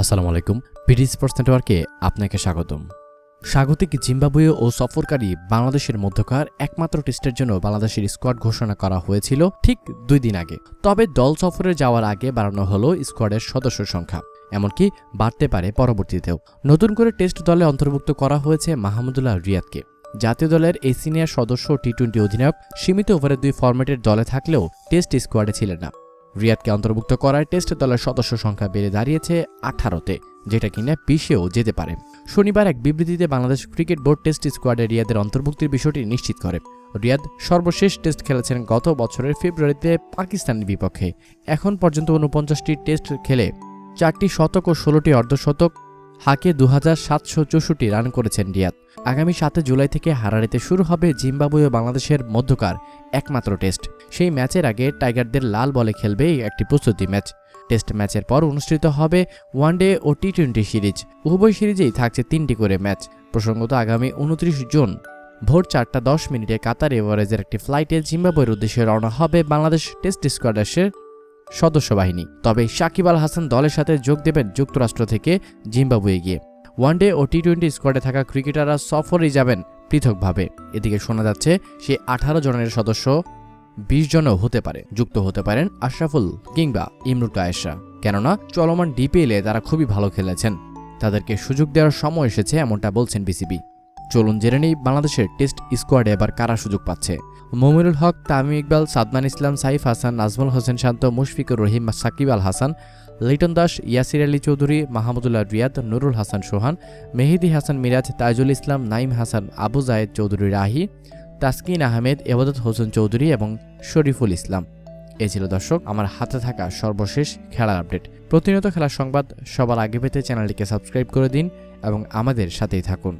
আসসালামু আলাইকুম। BD sports নেটওয়ার্কে আপনাকে স্বাগতম। স্বাগতিক জিম্বাবুয়ে ও সফরকারী বাংলাদেশের মধ্যকার একমাত্র টেস্টের জন্য বাংলাদেশের স্কোয়াড ঘোষণা করা হয়েছিল ঠিক দুই দিন আগে। তবে দল সফরে যাওয়ার আগে বাড়ানো হলো স্কোয়াডের সদস্য সংখ্যা, এমনকি বাড়তে পারে পরবর্তীতেও। নতুন করে টেস্ট দলে অন্তর্ভুক্ত করা হয়েছে মাহমুদুল্লাহ রিয়াদকে। জাতীয় দলের এই সিনিয়র সদস্য টি টোয়েন্টি অধিনায়ক সীমিত ওভারের দুই ফরম্যাটের দলে থাকলেও টেস্ট স্কোয়াডে ছিলেন না। রিয়াদকে অন্তর্ভুক্ত করায় টেস্ট দলের সদস্য সংখ্যা বেড়ে দাঁড়িয়েছে আঠারোতে, যেটা কিনা বিশেও যেতে পারে। শনিবার এক বিবৃতিতে বাংলাদেশ ক্রিকেট বোর্ড টেস্ট স্কোয়াডে রিয়াদের অন্তর্ভুক্তির বিষয়টি নিশ্চিত করে। রিয়াদ সর্বশেষ টেস্ট খেলেছেন গত বছরের ফেব্রুয়ারিতে পাকিস্তানের বিপক্ষে। এখন পর্যন্ত উনপঞ্চাশটি টেস্ট খেলে চারটি শতক ও ষোলোটি অর্ধশতক হাকে দু হাজার সাতশো চৌষট্টি রান করেছেন রিয়াদ। আগামী সাতে জুলাই থেকে হারারিতে শুরু হবে জিম্বাবুয়ে ও বাংলাদেশের মধ্যকার একমাত্র টেস্ট। সেই ম্যাচের আগে টাইগারদের লাল বলে খেলবে একটি প্রস্তুতি ম্যাচ। টেস্ট ম্যাচের পর অনুষ্ঠিত হবে ওয়ানডে ও টি টোয়েন্টি সিরিজ। উভয় সিরিজেই থাকছে তিনটি করে ম্যাচ। প্রসঙ্গত আগামী উনত্রিশ জুন ভোর চারটা দশ মিনিটে কাতার এভারেজের একটি ফ্লাইটে জিম্বাবুয়ের উদ্দেশ্যে রওনা হবে বাংলাদেশ টেস্ট স্কোয়াডের সদস্য বাহিনী তবে সাকিব আল হাসান দলের সাথে যোগ দেবেন যুক্তরাষ্ট্র থেকে জিম্বাবুয়ে গিয়ে। ওয়ানডে ও টি টোয়েন্টি স্কোয়াডে থাকা ক্রিকেটাররা সফরেই যাবেন পৃথকভাবে। এদিকে শোনা যাচ্ছে, সে আঠারো জনের সদস্য বিশ জনও হতে পারে, যুক্ত হতে পারেন আশরাফুল কিংবা ইমরুল কায়েসা কেননা, চলমান ডিপিএলে তারা খুবই ভালো খেলেছেন। তাদেরকে সুযোগ দেওয়ার সময় এসেছে এমনটা বলছেন বিসিবি। চলুন জেনে নেই বাংলাদেশের টেস্ট স্কোয়াডে এবার কারা সুযোগ পাচ্ছে। মমিনুল হক, তামিম ইকবাল সাদমান ইসলাম, সাইফ হাসান, নাজমুল হোসেন শান্ত, মুশফিকুর রহিম, সাকিব আল হাসান, লিটন দাস, ইয়াসির আলী চৌধুরী, মাহমুদুল্লাহ রিয়াদ, নুরুল হাসান সোহান, মেহেদি হাসান মিরাজ, তাইজুল ইসলাম নাইম হাসান, আবু জায়েদ চৌধুরী রাহি তাসকিন আহমেদ, এবাদত হোসেন চৌধুরী এবং শরীফুল ইসলাম। এ ছিল দর্শক, আমার হাতে থাকা সর্বশেষ খেলার আপডেট। প্রতিনিয়ত খেলার সংবাদ সবার আগে পেতে চ্যানেলটিকে সাবস্ক্রাইব করে দিন এবং আমাদের সাথেই থাকুন।